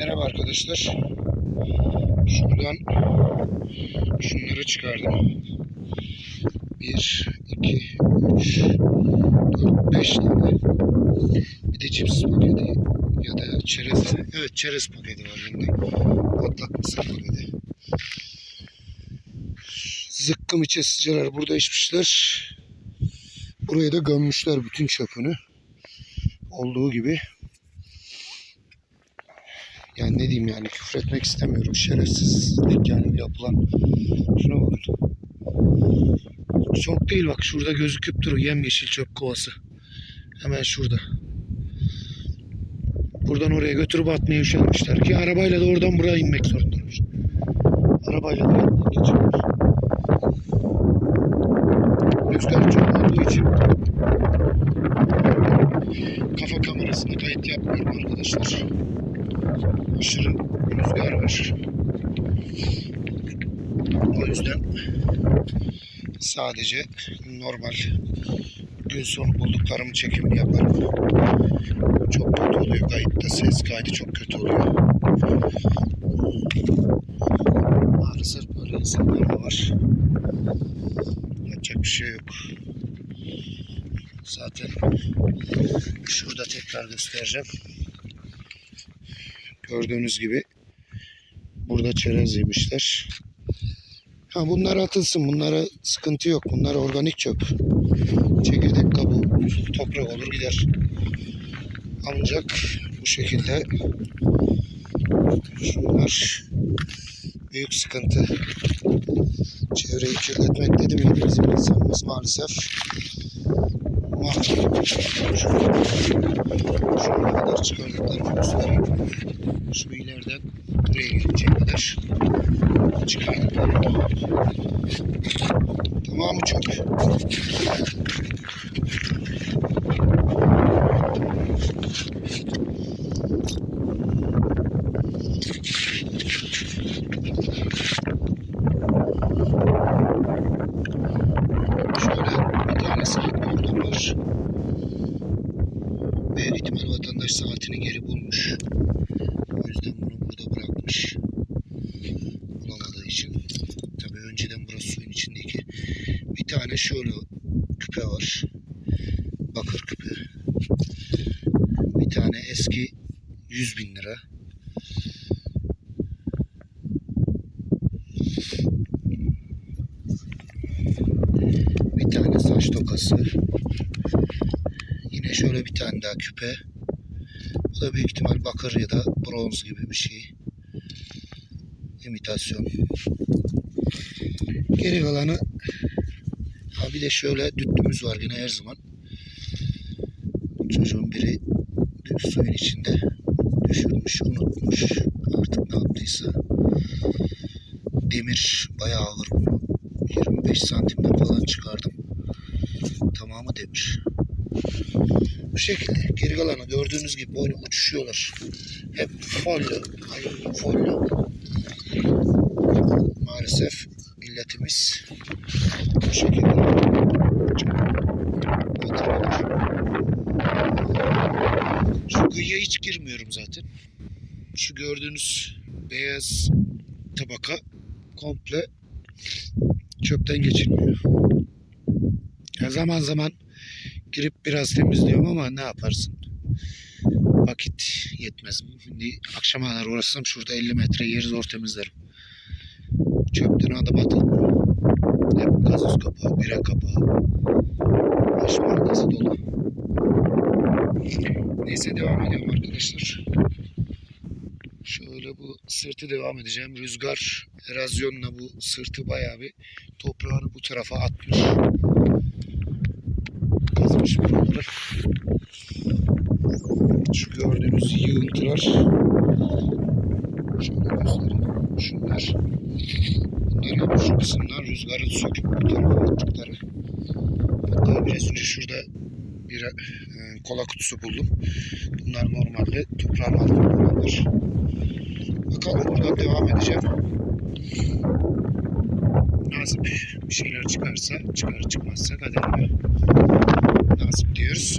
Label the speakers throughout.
Speaker 1: Merhaba arkadaşlar. Şuradan şunları çıkardım. 1, 2, 3, 4, 5 tane. Bir de cips paketi ya da çerez. Evet çerez paketi var bende. Patlak mısır paketi. Zıkkım içesiciler burada içmişler. Buraya da gömmüşler bütün çöpünü. Olduğu gibi. Yani ne diyeyim yani küfür etmek istemiyorum. Şerefsizlik yani yapılan. Şuna bakın. Çok değil bak şurada gözüküp duruyor yemyeşil çöp kovası. Hemen şurada. Buradan oraya götürüp atmaya üşenmişler ki arabayla da oradan buraya inmek zorundalar. Arabayla da yanından geçiyorlar. Rüzgar çok olduğu için kafa kamerasına kayıt yapmıyorum arkadaşlar aşırı rüzgar var. O yüzden sadece normal gün sonu bulduklarımı çekimini yaparım. Çok kötü oluyor kayıtta. Ses kaydı çok kötü oluyor. Maalesef böyle insanlar var. Yapacak bir şey yok. Zaten şurada tekrar göstereceğim. Gördüğünüz gibi burada çerez yemişler. Ha bunlar atılsın. Bunlara sıkıntı yok. Bunlar organik çöp. Çekirdek kabuğu toprak olur gider. Ancak bu şekilde şunlar büyük sıkıntı. Çevreyi kirletmek dedim ya bizim insanımız maalesef mahvoluyor. Şuraya kadar çıkardıklarımı göstereyim. Şu ileriden buraya gelince kadar çıkardıklarım. Tamamı çöp. Şöyle bir tane saat burada var. Büyük ihtimal saatini geri bulmuş. O yüzden bunu burada bırakmış. Bulamadığı için. Tabii önceden burası suyun içindeki. Bir tane şöyle küpe var. Bakır küpe. Bir tane eski 100 bin lira. Bir tane saç tokası. Yine şöyle bir tane daha küpe. Bu da büyük ihtimal bakır ya da bronz gibi bir şey. İmitasyon. Geri kalanı ha bir de şöyle düttümüz var yine her zaman. Çocuğun biri suyun içinde düşürmüş, unutmuş. Artık ne yaptıysa. Demir bayağı ağır bunu. 25 santimden falan çıkardım. Tamamı demir. Bu şekilde. Geri kalanı gördüğünüz gibi böyle uçuşuyorlar. Hep folyo, alüminyum folyo. Maalesef milletimiz bu şekilde. Şu kıyıya hiç girmiyorum zaten. Şu gördüğünüz beyaz tabaka komple çöpten geçilmiyor. Ya zaman zaman girip biraz temizliyorum ama ne yaparsın? Vakit yetmez. Akşama kadar uğraşsam şurada 50 metre yeri zor temizlerim. Çöpten adım atılmıyor. Hep gazoz kapağı, bira kapağı. Baş markası dolu. Neyse devam ediyorum arkadaşlar. Şöyle bu sırtı devam edeceğim. Rüzgar erozyonla bu sırtı bayağı bir toprağını bu tarafa atmış. Kazmış buraları. Şu gördüğünüz yığıntılar. Şöyle göstereyim. Şunlar. Bunlar şu kısımdan rüzgarın söküp bu tarafa attıkları. Hatta biraz önce şurada bir e, kola kutusu buldum. Bunlar normalde toprağın altında olanlar. Bakalım buradan devam edeceğim. Nasip bir şeyler çıkarsa çıkar çıkmazsa kaderine nasip diyoruz.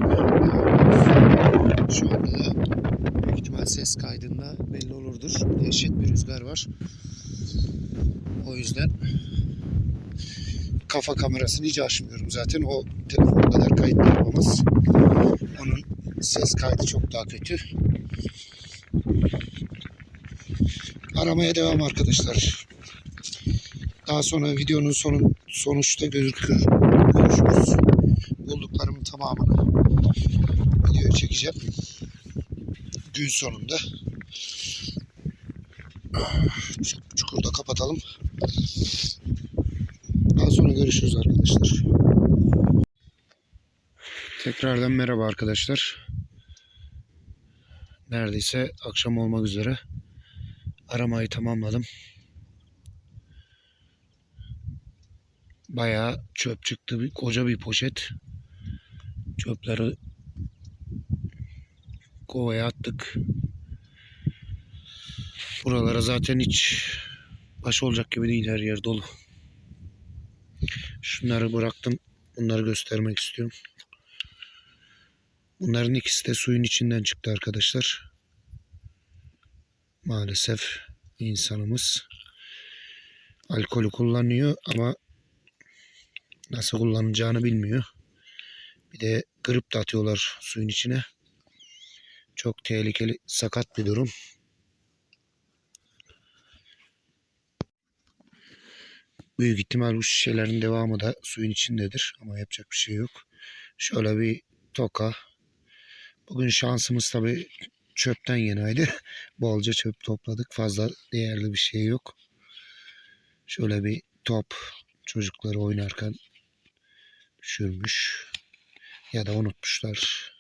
Speaker 1: Şu anda da büyük ihtimal ses kaydında belli olurdur. Dehşet bir rüzgar var. O yüzden kafa kamerasını hiç açmıyorum zaten. O telefon kadar kayıt yapamaz. Onun ses kaydı çok daha kötü. Aramaya devam arkadaşlar. Daha sonra videonun sonu, sonuçta. Görüşürüz. Çekeceğim. Gün sonunda. Çuk- Çukurda kapatalım. Daha sonra görüşürüz arkadaşlar. Tekrardan merhaba arkadaşlar. Neredeyse akşam olmak üzere aramayı tamamladım. Bayağı çöp çıktı. Koca bir poşet. Çöpleri kovaya attık. Buralara zaten hiç baş olacak gibi değil her yer dolu. Şunları bıraktım. Bunları göstermek istiyorum. Bunların ikisi de suyun içinden çıktı arkadaşlar. Maalesef insanımız alkolü kullanıyor ama nasıl kullanacağını bilmiyor. Bir de grip de atıyorlar suyun içine. Çok tehlikeli, sakat bir durum. Büyük ihtimal bu şişelerin devamı da suyun içindedir ama yapacak bir şey yok. Şöyle bir toka. Bugün şansımız tabii çöpten yanaydı. Bolca çöp topladık. Fazla değerli bir şey yok. Şöyle bir top çocukları oynarken düşürmüş ya da unutmuşlar.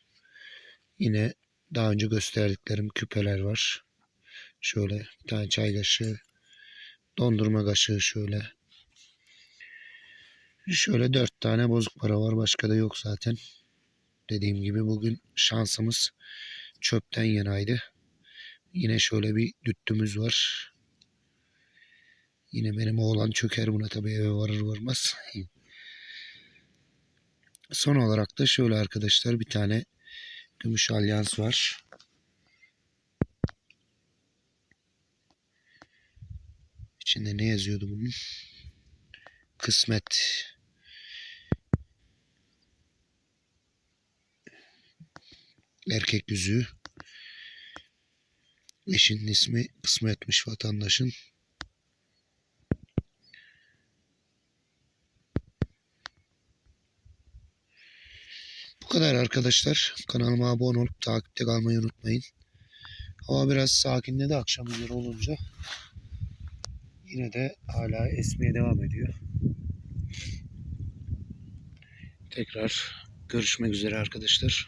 Speaker 1: Yine daha önce gösterdiklerim küpeler var. Şöyle bir tane çay kaşığı, dondurma kaşığı şöyle. Şöyle dört tane bozuk para var. Başka da yok zaten. Dediğim gibi bugün şansımız çöpten yanaydı. Yine şöyle bir düttümüz var. Yine benim oğlan çöker buna tabii eve varır varmaz. Son olarak da şöyle arkadaşlar bir tane gümüş alyans var. İçinde ne yazıyordu bunun? Kısmet. Erkek yüzüğü. Eşinin ismi kısmetmiş vatandaşın. Bu kadar arkadaşlar. Kanalıma abone olup takipte kalmayı unutmayın. Hava biraz sakinledi akşam üzeri olunca. Yine de hala esmeye devam ediyor. Tekrar görüşmek üzere arkadaşlar.